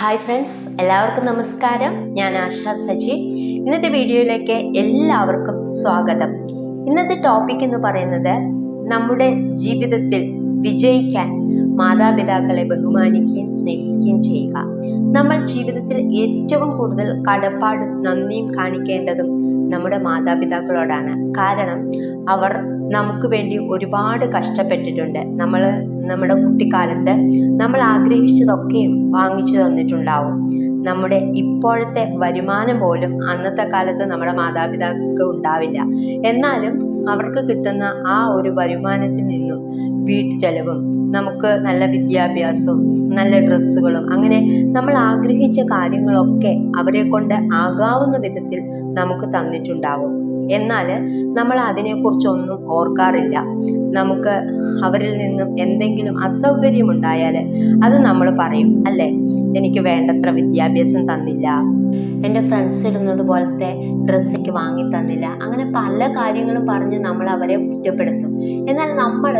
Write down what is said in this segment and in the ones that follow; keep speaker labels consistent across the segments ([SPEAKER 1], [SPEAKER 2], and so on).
[SPEAKER 1] Hi friends എല്ലാവർക്കും നമസ്കാരം. ഞാൻ ആശാ സജി. ഇന്നത്തെ വീഡിയോയിലേക്ക് എല്ലാവർക്കും സ്വാഗതം. ഇന്നത്തെ ടോപ്പിക് എന്ന് പറയുന്നത് നമ്മുടെ ജീവിതത്തിൽ വിജയിക്കാൻ മാതാപിതാക്കളെ ബഹുമാനിക്കുകയും സ്നേഹിക്കുകയും ചെയ്യുക. നമ്മൾ ജീവിതത്തിൽ ഏറ്റവും കൂടുതൽ കടപ്പാടും നന്ദിയും കാണിക്കേണ്ടതും നമ്മുടെ മാതാപിതാക്കളോടാണ്. കാരണം അവർ നമുക്ക് വേണ്ടി ഒരുപാട് കഷ്ടപ്പെട്ടിട്ടുണ്ട്. നമ്മൾ നമ്മുടെ കുട്ടിക്കാലത്ത് നമ്മൾ ആഗ്രഹിച്ചതൊക്കെയും വാങ്ങിച്ചു തന്നിട്ടുണ്ടാവും. നമ്മുടെ ഇപ്പോഴത്തെ വരുമാനം പോലും അന്നത്തെ കാലത്ത് നമ്മുടെ മാതാപിതാക്കൾക്ക് ഉണ്ടാവില്ല. എന്നാലും അവർക്ക് കിട്ടുന്ന ആ ഒരു വരുമാനത്തിൽ നിന്നും വീട്ടു ചെലവും നമുക്ക് നല്ല വിദ്യാഭ്യാസവും നല്ല ഡ്രസ്സുകളും അങ്ങനെ നമ്മൾ ആഗ്രഹിച്ച കാര്യങ്ങളൊക്കെ അവരെ കൊണ്ട് ആകാവുന്ന വിധത്തിൽ നമുക്ക് തന്നിട്ടുണ്ടാവും. എന്നാൽ നമ്മൾ അതിനെക്കുറിച്ചൊന്നും ഓർക്കാറില്ല. നമുക്ക് അവരിൽ നിന്നും എന്തെങ്കിലും അസൗകര്യമുണ്ടായാൽ അത് നമ്മൾ പറയും അല്ലേ? എനിക്ക് വേണ്ടത്ര വിദ്യാഭ്യാസം തന്നില്ല. എന്റെ ഫ്രണ്ട്സ് ഇടുന്നത് പോലത്തെ ഡ്രസ്സ് എനിക്ക് വാങ്ങി തന്നില്ല. അങ്ങനെ പല കാര്യങ്ങളും പറഞ്ഞ് നമ്മൾ അവരെ കുറ്റപ്പെടുത്തും. എന്നാൽ നമ്മൾ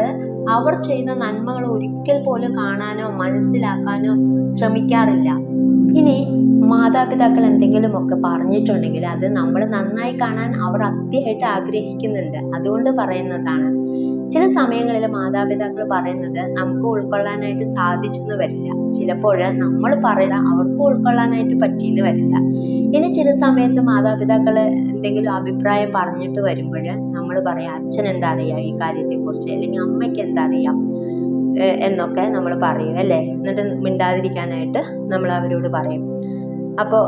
[SPEAKER 1] അവർ ചെയ്യുന്ന നന്മകൾ ഒരിക്കൽ പോലും കാണാനോ മനസ്സിലാക്കാനോ ശ്രമിക്കാറില്ല. ഇനി മാതാപിതാക്കൾ എന്തെങ്കിലുമൊക്കെ പറഞ്ഞിട്ടുണ്ടെങ്കിൽ അത് നമ്മൾ നന്നായി കാണാൻ അവർ അത്യമായിട്ട് ആഗ്രഹിക്കുന്നുണ്ട്. അതുകൊണ്ട് പറയുന്നതാണ്. ചില സമയങ്ങളിൽ മാതാപിതാക്കൾ പറയുന്നത് നമുക്ക് ഉൾക്കൊള്ളാനായിട്ട് സാധിച്ചെന്ന് വരില്ല. ചിലപ്പോൾ നമ്മൾ പറയുക അവർക്ക് ഉൾക്കൊള്ളാനായിട്ട് പറ്റിയെന്ന് വരില്ല. ഇനി ചില സമയത്ത് മാതാപിതാക്കൾ എന്തെങ്കിലും അഭിപ്രായം പറഞ്ഞിട്ട് വരുമ്പോൾ പറയാം അച്ഛൻ എന്താ അറിയാം ഈ കാര്യത്തെക്കുറിച്ച്? അല്ലെങ്കിൽ അമ്മയ്ക്ക് എന്താ അറിയാം? എന്നൊക്കെ നമ്മൾ പറയും അല്ലേ? എന്നിട്ട് മിണ്ടാതിരിക്കാനായിട്ട് നമ്മൾ അവരോട് പറയും. അപ്പോൾ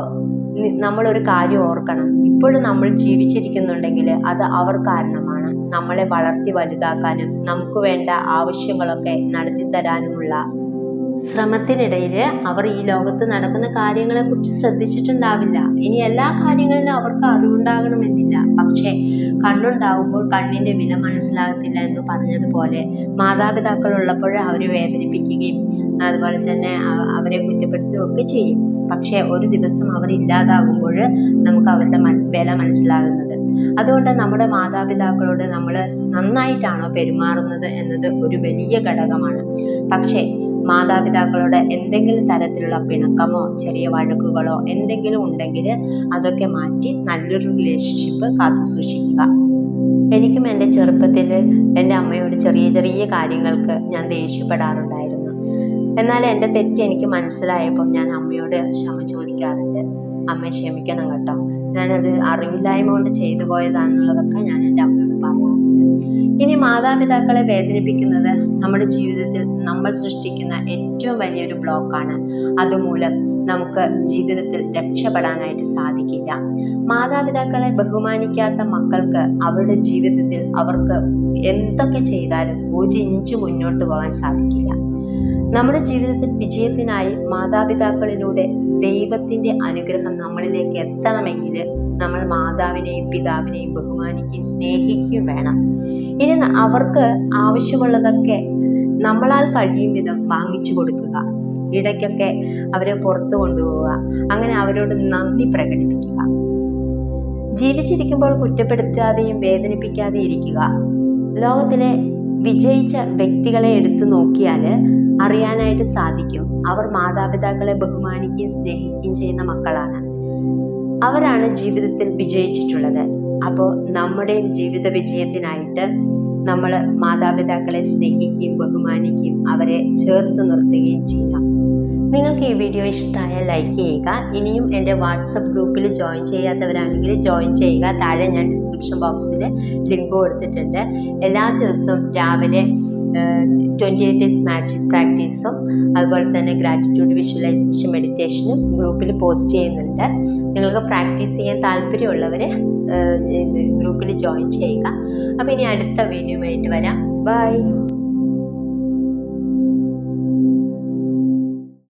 [SPEAKER 1] നമ്മളൊരു കാര്യം ഓർക്കണം. ഇപ്പോഴും നമ്മൾ ജീവിച്ചിരിക്കുന്നുണ്ടെങ്കിൽ അത് അവർ കാരണമാണ്. നമ്മളെ വളർത്തി വലുതാക്കാനും നമുക്ക് വേണ്ട ആവശ്യങ്ങളൊക്കെ നടത്തി തരാനുമുള്ള ശ്രമത്തിനിടയിൽ അവർ ഈ ലോകത്ത് നടക്കുന്ന കാര്യങ്ങളെക്കുറിച്ച് ശ്രദ്ധിച്ചിട്ടുണ്ടാവില്ല. ഇനി എല്ലാ കാര്യങ്ങളിലും അവർക്ക് അറിവുണ്ടാകണമെന്നില്ല. പക്ഷേ കണ്ണുണ്ടാവുമ്പോൾ കണ്ണിന്റെ വില മനസ്സിലാകത്തില്ല എന്ന് പറഞ്ഞതുപോലെ മാതാപിതാക്കൾ ഉള്ളപ്പോൾ അവരെ വേദനിപ്പിക്കുകയും അതുപോലെ തന്നെ അവരെ കുറ്റപ്പെടുത്തുകയും ഒക്കെ ചെയ്യും. പക്ഷേ ഒരു ദിവസം അവർ ഇല്ലാതാകുമ്പോൾ നമുക്ക് അവരുടെ വില മനസ്സിലാകുന്നത് അതുകൊണ്ട് നമ്മുടെ മാതാപിതാക്കളോട് നമ്മൾ നന്നായിട്ടാണോ പെരുമാറുന്നത് എന്നത് ഒരു വലിയ ഘടകമാണ്. പക്ഷേ മാതാപിതാക്കളോട് എന്തെങ്കിലും തരത്തിലുള്ള പിണക്കമോ ചെറിയ വഴക്കുകളോ എന്തെങ്കിലും ഉണ്ടെങ്കിൽ അതൊക്കെ മാറ്റി നല്ലൊരു റിലേഷൻഷിപ്പ് കാത്തു സൂക്ഷിക്കുക. എനിക്കും എന്റെ ചെറുപ്പത്തിൽ എന്റെ അമ്മയോട് ചെറിയ ചെറിയ കാര്യങ്ങൾക്ക് ഞാൻ ദേഷ്യപ്പെടാറുണ്ടായിരുന്നു. എന്നാൽ എന്റെ തെറ്റ് എനിക്ക് മനസ്സിലായപ്പോൾ ഞാൻ അമ്മയോട് ക്ഷമ ചോദിക്കാറുണ്ട്. അമ്മയെ ക്ഷമിക്കണം കേട്ടോ. ഞാനത് അറിവില്ലായ്മ കൊണ്ട് ചെയ്തു പോയതാണെന്നുള്ളതൊക്കെ ഞാൻ എന്റെ അമ്മയോട് പറയാറുണ്ട്. ഇനി മാതാപിതാക്കളെ വേദനിപ്പിക്കുന്നത് നമ്മുടെ ജീവിതത്തിൽ നമ്മൾ സൃഷ്ടിക്കുന്ന ഏറ്റവും വലിയൊരു ബ്ലോക്കാണ്. അതുമൂലം നമുക്ക് ജീവിതത്തിൽ രക്ഷപ്പെടാനായിട്ട് സാധിക്കില്ല. മാതാപിതാക്കളെ ബഹുമാനിക്കാത്ത മക്കൾക്ക് അവരുടെ ജീവിതത്തിൽ അവർക്ക് എന്തൊക്കെ ചെയ്താലും ഒരു ഇഞ്ച് മുന്നോട്ട് പോകാൻ സാധിക്കില്ല. നമ്മുടെ ജീവിതത്തിൽ വിജയത്തിനായി മാതാപിതാക്കളിലൂടെ ദൈവത്തിന്റെ അനുഗ്രഹം നമ്മളിലേക്ക് എത്തണമെങ്കിൽ നമ്മൾ മാതാവിനെയും പിതാവിനെയും ബഹുമാനിക്കുകയും സ്നേഹിക്കുകയും വേണം. ഇനി അവർക്ക് ആവശ്യമുള്ളതൊക്കെ നമ്മളാൽ കഴിയും വിധം വാങ്ങിച്ചു കൊടുക്കുക. ഇടയ്ക്കൊക്കെ അവരെ പുറത്തു കൊണ്ടുപോവുക. അങ്ങനെ അവരോട് നന്ദി പ്രകടിപ്പിക്കുക. ജീവിച്ചിരിക്കുമ്പോൾ കുറ്റപ്പെടുത്താതെയും വേദനിപ്പിക്കാതെ ഇരിക്കുക. ലോകത്തിലെ വിജയിച്ച വ്യക്തികളെ എടുത്തു നോക്കിയാൽ അറിയാനായിട്ട് സാധിക്കും. അവർ മാതാപിതാക്കളെ ബഹുമാനിക്കുകയും സ്നേഹിക്കുകയും ചെയ്യുന്ന മക്കളാണ്. അവരാണ് ജീവിതത്തിൽ വിജയിച്ചിട്ടുള്ളത്. അപ്പോൾ നമ്മുടെയും ജീവിത വിജയത്തിനായിട്ട് നമ്മൾ മാതാപിതാക്കളെ സ്നേഹിക്കുകയും ബഹുമാനിക്കുകയും അവരെ ചേർത്ത് നിർത്തുകയും ചെയ്യാം. നിങ്ങൾക്ക് ഈ വീഡിയോ ഇഷ്ടമായാൽ ലൈക്ക് ചെയ്യുക. ഇനിയും എന്റെ വാട്സപ്പ് ഗ്രൂപ്പിൽ ജോയിൻ ചെയ്യാത്തവരാണെങ്കിൽ ജോയിൻ ചെയ്യുക. താഴെ ഞാൻ ഡിസ്ക്രിപ്ഷൻ ബോക്സിൽ ലിങ്ക് കൊടുത്തിട്ടുണ്ട്. എല്ലാ ദിവസവും രാവിലെ ട്വന്റി എയ്റ്റ് ഡേയ്സ് മാജിക് പ്രാക്ടീസും അതുപോലെ തന്നെ ഗ്രാറ്റിറ്റ്യൂഡ് വിഷ്വലൈസേഷൻ മെഡിറ്റേഷനും ഗ്രൂപ്പിൽ പോസ്റ്റ് ചെയ്യുന്നുണ്ട്. നിങ്ങൾക്ക് പ്രാക്ടീസ് ചെയ്യാൻ താല്പര്യമുള്ളവർ ഗ്രൂപ്പിൽ ജോയിൻ ചെയ്യുക. അപ്പോൾ ഇനി അടുത്ത വീഡിയോ ആയിട്ട് വരാം. ബൈ